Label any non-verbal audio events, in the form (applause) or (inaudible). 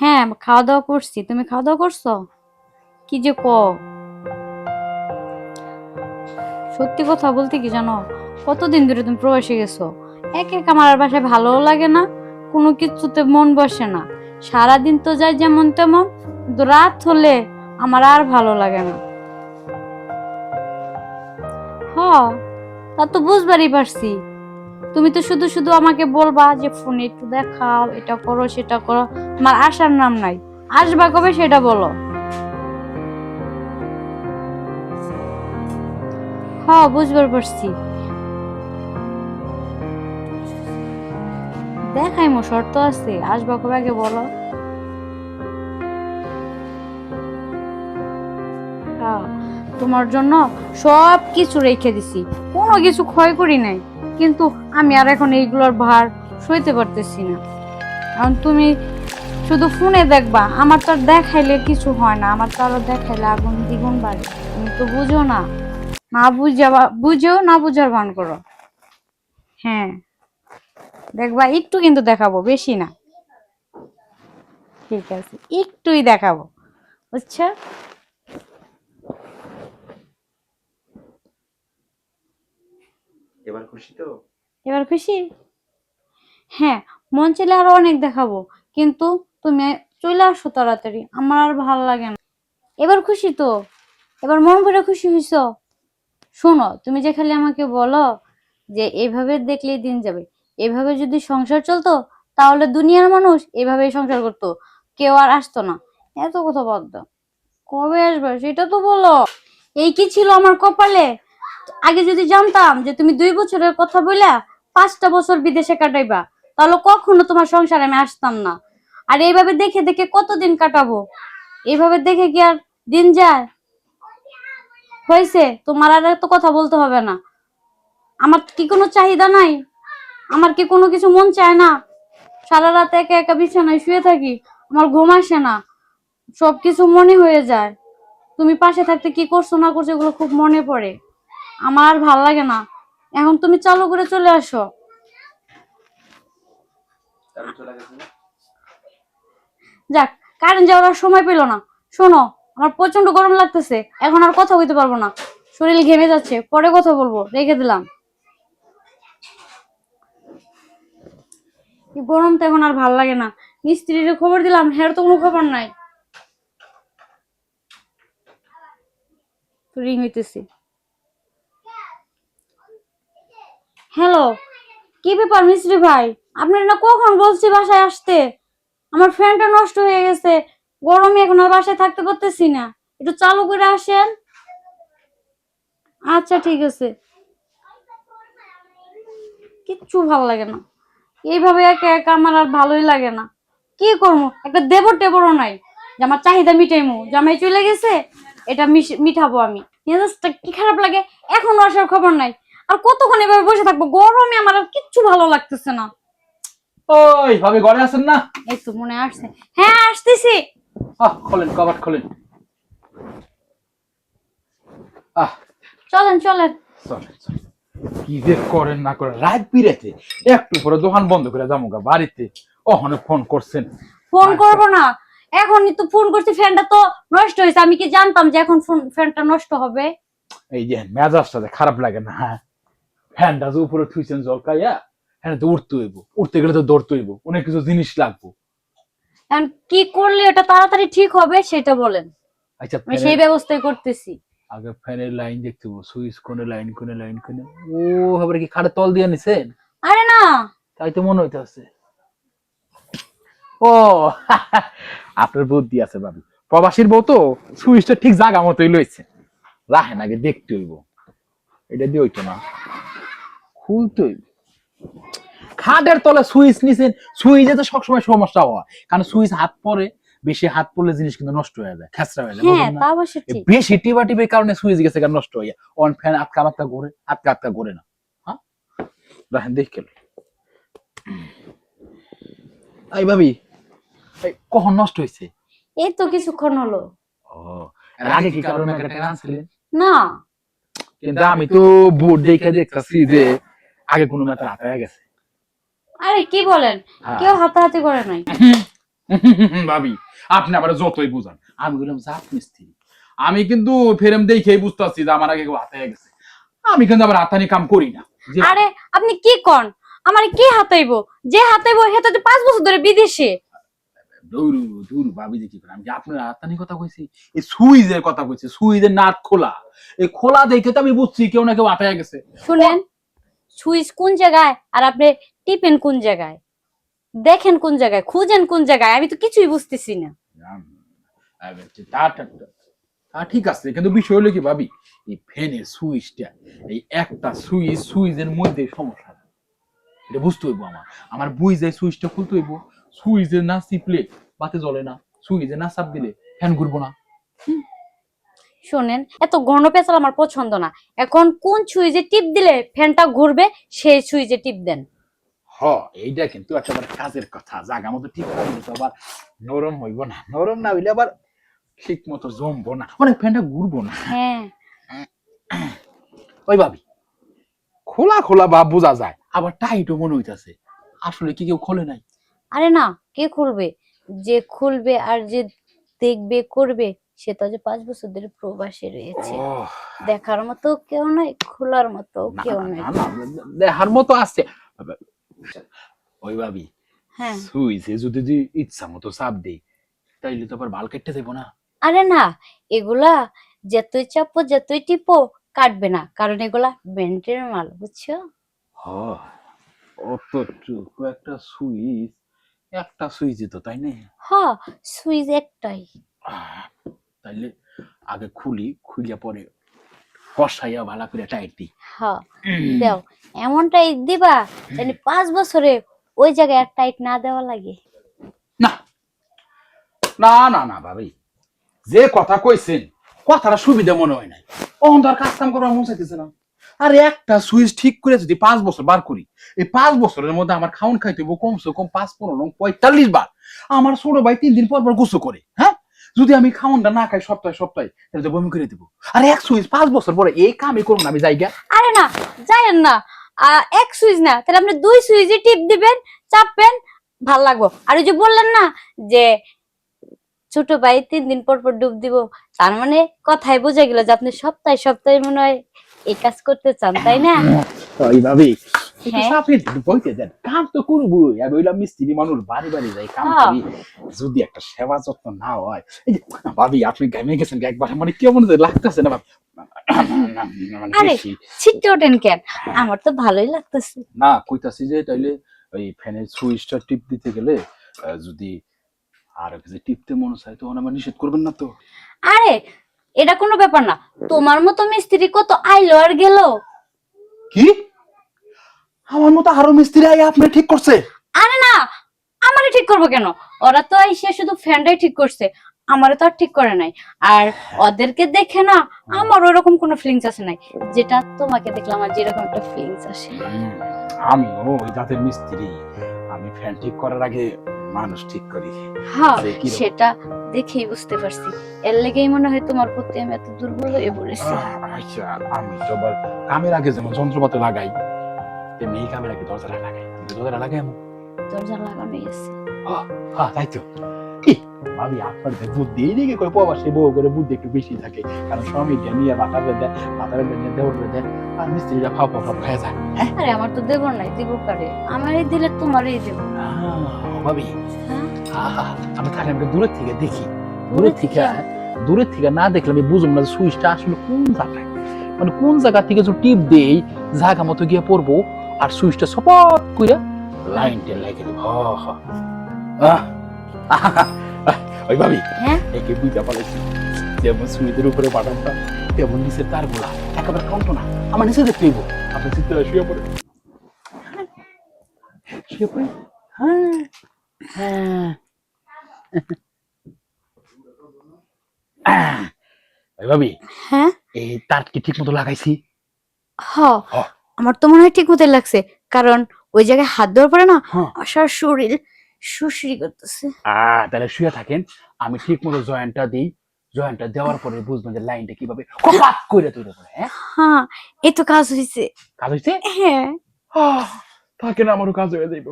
হ্যাঁ খাওয়া দাওয়া করছি। তুমি খাওয়া দাওয়া করছ? কি যে ক সত্যি কথা বলতে কি জানো? কতদিন ধরে তুমি প্রবাসে গেছো? এক এক আমার বাসায় ভালোও লাগে না, কোনো কিছুতে মন বসে না। সারাদিন তো যাই যেমন তেমন রাত হলে আমার আর ভালো লাগে না। হ, তা তো বুঝবারই পারছি। তুমি তো শুধু শুধু আমাকে বলবা যে ফোনে একটু দেখাও এটা করো সেটা করো। আমার আসার নাম নাই। আসবা কবে সেটা বলো। হ্যাঁ বুঝবার পারছি। দেখাই মো শর্ত আছে। আসবা কবে আগে বলো। হ্যাঁ, তোমার জন্য সব কিছু রেখে দিছি। কোনো কিছু ক্ষয় করি নাই। কিন্তু আমি আর এখন এইগুলোর ভার সইতে পারতেছি না। এখন তুমি শুধু ফোনে দেখবা, আমার তো আর দেখাইলে কিছু হয় না, আমার তো আরও দেখাইলে আগুন দ্বিগুণ বাড়ে। তুমি তো বুঝো না। না বুঝা বুঝেও না বুঝার ভান করো। হ্যাঁ দেখবা একটু কিন্তু দেখাবো, বেশি না। ঠিক আছে, একটুই দেখাবো। বুঝছ এবার খুশি তো? এবার খুশি? হ্যাঁ মন চাইলে আরও অনেক দেখাবো। কিন্তু তুমি চলে আসো তাড়াতাড়ি, আমার আর ভালো লাগে না। এবার খুশি তো? এবার মন ভরে খুশি হইছ? শোনো, তুমি যে খালি আমাকে বলো যে এভাবে দেখলেই দিন যাবে। এভাবে যদি সংসার চলতো, তাহলে দুনিয়ার মানুষ এভাবেই সংসার করতো। কেউ আর আসতো না। এত কথা দাও। কবে আসবে? সেটা তো বলো। এই কি ছিল আমার কপালে? আগে যদি জানতাম যে তুমি দুই বছরের কথা বইলা পাঁচটা বছর বিদেশে কাটাইবা, তাহলে কখনো তোমার সংসারে আমি আসতাম না। আর এইভাবে দেখে দেখে কতদিন কাটাবো? এইভাবে দেখে কি আর দিন যায়? হয়েছে, তোমার আর এত কথা বলতে হবে না। আমার কি কোনো চাহিদা নাই? আমার কি কোনো কিছু মন চায় না? সারা রাত একা একা বিছানায় শুয়ে থাকি, আমার ঘুম আসে না। সবকিছু মনে হয়ে যায়। তুমি পাশে থাকতে কি করছ না করছ এগুলো খুব মনে পড়ে। আমার ভালো লাগে না। এখন তুমি চালু করে চলে আসো? যাক কারেন্ট যাওয়ার সময় পেল না। শোনো আমার প্রচণ্ড গরম লাগতেছে। এখন আর কথা বলতে পারব না। শরীর ঘেমে যাচ্ছে। পরে কথা বলব। রেখে দিলাম। গরম তো এখন আর ভালো লাগে না। মিস্ত্রির খবর দিলাম। হ্যাঁ তো কোনো খবর নাই। রিং হইতেছে। হ্যালো? কি ব্যাপার, মিস্ত্রি ভাই? আপনার না কখন বলছি বাসায় আসতে? আমার ফ্যানটা নষ্ট হয়ে গেছে। গরমে এখন আর বাসায় থাকতে পারতেছি না। একটু চালু করে আসেন। আচ্ছা ঠিক আছে। কিচ্ছু ভালো লাগে না। এইভাবে একা একা আমার আর ভালোই লাগে না। কি করব? একটা দেবর টেবরও নাই। যে আমার চাহিদা মিটাইমু। জামাই চলে গেছে, এটা মিঠাবো আমি। কি খারাপ লাগে? এখনও আসার খবর নাই। আর কতক্ষণ এভাবে বসে থাকব? গরমে আমার আর কিচ্ছু ভালো লাগতেছে না। ওই ভাবে ঘরে আছেন না? এই তো মনে আসছে। হ্যাঁ আসতেছি। আহ খোলেন কবাট খোলেন। আহ চলেন চলেন। কি যে করেন না করেন রাত বিরেতে একটু পরে দোকান বন্ধ করে যাব গা বাড়িতে। ওখানে ফোন করছেন। ফোন করব না। এখনই তো ফোন করছি ফ্যানটা তো নষ্ট হয়েছে। আমি কি জানতাম যে এখন ফোন ফ্যানটা নষ্ট হবে? এই যে মেজাজটা খারাপ লাগে না। হ্যাঁ ফ্যানটা যে উপরে থুইছেন জলকাইয়া হ্যাঁ? তো উঠতে হইব। উঠতে গেলে তো দৌড়তে হইব। অনেক কিছু জিনিস লাগবো। এখন কি করলে এটা তাড়াতাড়ি ঠিক হবে সেটা বলেন। আচ্ছা আমি সেই ব্যবস্থাই করতেছি। আগে ফ্যানের লাইন দেখতে সুইচ কোনে লাইন কোনে লাইন কোনে ও কি তল দিয়ে নিছেন? আরে না। তাই তো মনে হইতেছে। ও (laughs) আপনার বুদ্ধি আছে ভাবি প্রবাসীর বউ তো সুইচটা ঠিক জায়গা মতোই লইছে। রাহেন আগে দেখতে হইব। এটা দিয়ে হইতো না। খুলতে হইব খাটের তলে সুইচ নিছেন সুইচে তো সবসময় সমস্যা হয় কারণ সুইচ হাত পরে বেশি হাত পড়লে জিনিস কিন্তু নষ্ট হয়ে যায় খেসরা হয়ে যায় হ্যাঁ বেশি টিপা টিপের কারণে সুইচ গেছে কেন নষ্ট হয়ে যায়। অন ফ্যান আটকা আটকা ঘুরে আটকা আটকা ঘুরে না। হ্যাঁ? রাহেন দেখ কেন এই ভাবি এই কখন নষ্ট হয়েছে? এই তো কিছুক্ষণ হলো। ও আগে কি কারণে একটা আনছিলেন? না। কিন্তু আমি তো বোর্ড দেখে দেখতেছি যে আগে কোনো ম্যাটার হাতে গেছে। আরে কি বলেন? হ্যাঁ। কেউ হাতাহাতি করে নাই। (laughs) ভাবি আপনি আবার যতই বুঝান আমি বললাম জাত মিস্ত্রি আমি কিন্তু ফেরেম দেখেই বুঝতে পারছি যে আমার আগে কেউ হাতে গেছে। আমি কিন্তু আবার হাতানি কাম করি না। আরে আপনি কি কন? আমার কে হাতাইবো? যে হাতাইবো হেতা তো পাঁচ বছর ধরে বিদেশে। দূর দূর ভাবি দেখি করে আমি আপনার হাতানি কথা কইছি এই সুইজের কথা কইছি সুইজের নাট খোলা। এই খোলা দেখে তো আমি বুঝছি কেউ না কেউ হাতে গেছে। শুনেন সুইচ কোন জায়গায় আর আপনি টিপেন কোন জায়গায়? দেখেন কোন জায়গায়, খুঁজেন কোন জায়গায়, আমি তো কিছুই বুঝতেছি না। তা ঠিক আছে, কিন্তু বিষয় হলো কি ভাবি? এই ফ্যানের সুইচটা এই একটা সুইচ সুইচের মধ্যে সমস্যা এটা বুঝতে হইব আমার। আমার বুঝ যায় সুইচটা খুলতে হইব সুইচে না চিপলে বাতে জ্বলে না সুইচে না চাপ দিলে ফ্যান ঘুরবো না। শোনেন এত ঘন পেঁচাল আমার পছন্দ না। এখন কোন সুইচে টিপ দিলে ফ্যানটা ঘুরবে সেই সুইচে টিপ দেন। হ এইটা কিন্তু একেবারে কাজের কথা। জাগা মতো ঠিক তো আবার নরম হইব না। নরম না হইলে আবার ঠিক মতো জমবো না। মানে ফ্যানটা ঘুরবো না। হ্যাঁ। ওই ভাবি খোলা খোলা বা বোঝা যায় আবার টাইটও মনে হইতাছে। আসলে কি কেউ খোলে নাই? আরে না কে খুলবে? যে খুলবে আর যে দেখবে করবে সে তো যে পাঁচ বছর ধরে প্রবাসে রয়েছে। দেখার মতো কেউ নাই খোলার মতো কেউ নাই। দেখার মতো আছে। ওই ভাবি হ্যাঁ। সুইছে যদি ইচ্ছা মতো চাপ দেই তাইলে তো আবার বাল কেটে দেবো না। আরে না এগুলা যতই চাপো যতই টিপো কাটবে না। কারণ এগুলা বেন্টের মাল বুঝছ? অতটুকু একটা সুইচ একটা সুইচই তো তাই না? হ সুইচ একটাই। তাইলে আগে খুলি খুলিয়া পরে কষাইয়া ভালো করে টাইট দিই। হ দেও। এমনটাই দিবা জানি পাঁচ বছরে ওই জায়গায় আর টাইট না দেওয়া লাগে। না। না না না ভাবি। যে কথা কইছেন কথাটা সুবিধা মনে হয় নাই। আর কাজ কাম করবার মন চাইতেছে না। আর একটা সুইচ ঠিক করে যদি পাঁচ বছর বার করি এই পাঁচ বছরের মধ্যে আমার খাউন খাইতে হইব কমসে কম পাঁচ পনেরো পঁয়তাল্লিশ বার। আমার ছোট ভাই তিন দিন পর পর গোসল করে হ্যাঁ? যদি আমি খাউনটা না খাই সপ্তাহে সপ্তাহে তাহলে তো বমি করে দিব। আর এক সুইচ পাঁচ বছর পরে এই কামই করুন আমি যাই গা আরে না যায়েন না। এক সুইচ না তাহলে আপনি দুই সুইচে টিপ দিবেন চাপবেন ভালো লাগবো। আর ওই যে বললেন না যে ছোট ভাই তিন দিন পর পর ডুব দিব তার মানে কথাই বোঝা গেল যে আপনি সপ্তাহে সপ্তাহে মনে হয় এই কাজ করতে চান তাই না? ওইভাবে একটু হ্যাঁ। চাপে বইতে দেন। কাম তো করবোই। আমি ওইলাম মিস্ত্রি মানুষ বাড়ি বাড়ি যাই কাম হ্যাঁ। করি। যদি একটা সেবা যত্ন না হয় এই যে, ভাবি আপনি গামে গেছেন একবার? মানে কেমন লাগতেছে না মানে আরে। ওঠেন কেন? আমার তো ভালোই লাগতেছে। না কইতাছি যে তাইলে ওই ফ্যানের সুইচটা টিপ দিতে গেলে যদি আর কিছু টিপতে মনে চায় তখন আমার নিষেধ করবেন না তো? আরে এটা কোনো ব্যাপার না। তোমার মতো মিস্ত্রি কত আইলো আর গেল? কি? আমার মতো আরও মিস্ত্রি আগে আপনি ঠিক করছে। আরে না আমারে ঠিক করব কেন? ওরা তো এসে শুধু ফ্যানটাই ঠিক করছে আমারে তো আর ঠিক করে নাই। আর ওদেরকে দেখে না আমার ওরকম কোনো ফিলিংস আসে নাই। যেটা তোমাকে দেখলাম আর যেরকম একটা ফিলিংস আসে। আমিও ওই জাতের মিস্ত্রি। আমি ফ্যান ঠিক করার আগে মানুষ ঠিক করি। হ্যাঁ সেটা দেখেই বুঝতে পারছি। এর লেগেই মনে হয় তোমার প্রতি আমি এত দুর্বল হয়ে পড়েছি। আচ্ছা আমি তো কামের আগে যেমন যন্ত্রপাতি লাগাই এই কামের আগে দরজাটা লাগাই তুমি তো দরজা লাগাই এমন দরজা লাগানো আছে হ্যাঁ তাই তো ভাবি আপনার যে বুদ্ধি এই দিকে করে প্রবাসী বউ করে বুদ্ধি একটু বেশি থাকে কারণ স্বামী নিয়ে বাতা বেঁধে বাতা বেঁধে দেওয়ার বেঁধে আর মিস্ত্রিরা ফাও ফাও খায় যায় আরে আমার তো দেবো নাই দিব কারে আমারই দিলে তোমারই দেব ভাবি হ্যাঁ আহা, আমি তাহলে আমি দূরের থেকে দেখি দূরে দূরের থেকে দূরের থেকে না দেখলে আমি বুঝুম না সুইচটা আসলে কোন জায়গায় মানে কোন জায়গা থেকে যদি টিপ দেই জায়গা মতো গিয়ে পড়ব আর সুইচটা সপট করে লাইনটা লাগিয়ে দেবো। ওই ভাবি হ্যাঁ? একে বুঝতে পারছি যেমন সুইচের উপরে বাটামটা তেমন নিচের তার গোলা। একেবারে কমতো না। আমার নিচে দেখতে হইব। আপনি চিত্রা শুয়ে পড়ে। শুয়ে পড়ে? হ্যাঁ। হ্যাঁ। ওই ভাবি হ্যাঁ? এই তার কি ঠিক মতো লাগাইছি? হ। হ। আমার তো মনে হয় ঠিক মতো লাগছে। কারণ ওই জায়গায় হাত দেওয়ার পরে না আসার আশার শরীর সুশ্রী করতেছে। আহ তাহলে শুয়ে থাকেন। আমি ঠিক মতো জয়েন্টটা দিই। জয়েন্টটা দেওয়ার পরে বুঝবেন যে লাইনটা কীভাবে কপাত করে তৈরি করে হ্যাঁ? হ্যাঁ এই তো কাজ হয়েছে কাজ হয়েছে হ্যাঁ। থাকেন আমারও কাজ হয়ে যাইব।